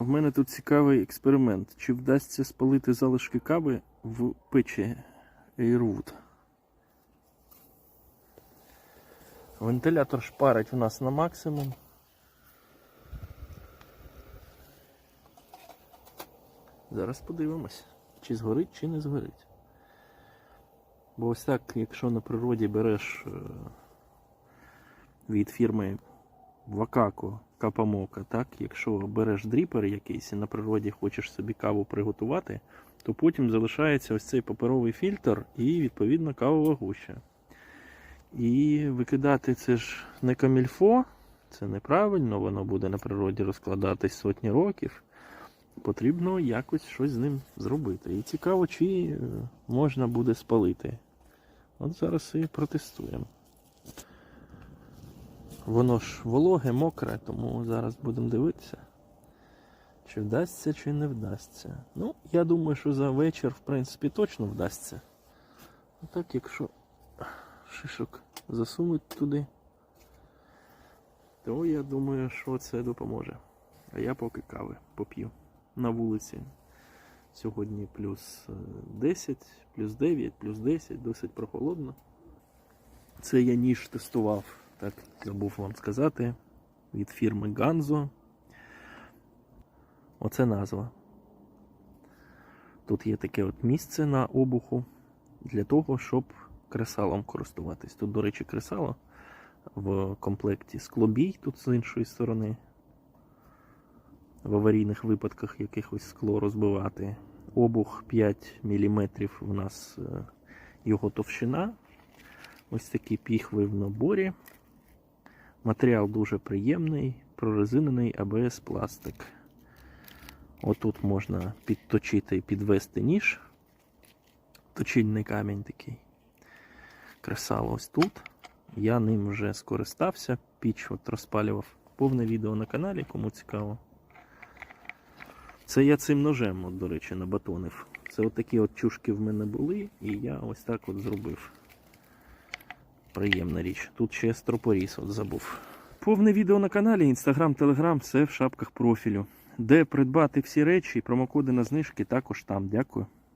У мене тут цікавий експеримент. Чи вдасться спалити залишки кави в печі Airwood? Вентилятор шпарить у нас на максимум. Зараз подивимось, чи згорить, чи не згорить. Бо ось так, якщо на природі береш е, від фірми Вакако Капамока, так, якщо береш дріпер якийсь і на природі хочеш собі каву приготувати, то потім залишається ось цей паперовий фільтр і відповідно кавова гуща. І викидати це ж не камільфо, це неправильно, воно буде на природі розкладатись сотні років. Потрібно якось щось з ним зробити. І цікаво, чи е, можна буде спалити. От зараз і протестуємо. Воно ж вологе, мокре, тому зараз будемо дивитися, чи вдасться, чи не вдасться. Ну, я думаю, що за вечір, в принципі, точно вдасться. А так, якщо шишок засунуть туди, то я думаю, що це допоможе. А я поки кави поп'ю на вулиці. Сьогодні плюс е, 10, плюс 9, плюс 10, досить прохолодно. Це я ніж тестував, так забув вам сказати, від фірми Ganzo. Оце назва. Тут є таке от місце на обуху для того, щоб кресалом користуватись. Тут, до речі, кресало в комплекті склобій тут з іншої сторони. В аварійних випадках якихось скло розбивати. Обух 5 мм у нас е, його товщина. Ось такі піхви в наборі. Матеріал дуже приємний, прорезинений АБС пластик. Отут можна підточити і підвести ніж. Точильний камінь такий. Кресало ось тут. Я ним вже скористався. Піч от розпалював повне відео на каналі, кому цікаво. Це я цим ножем, от, до речі, набатонив. Це от такі от чушки в мене були, і я ось так от зробив. Приємна річ. Тут ще стропоріс от забув. Повне відео на каналі, інстаграм, телеграм, все в шапках профілю. Де придбати всі речі і промокоди на знижки також там. Дякую.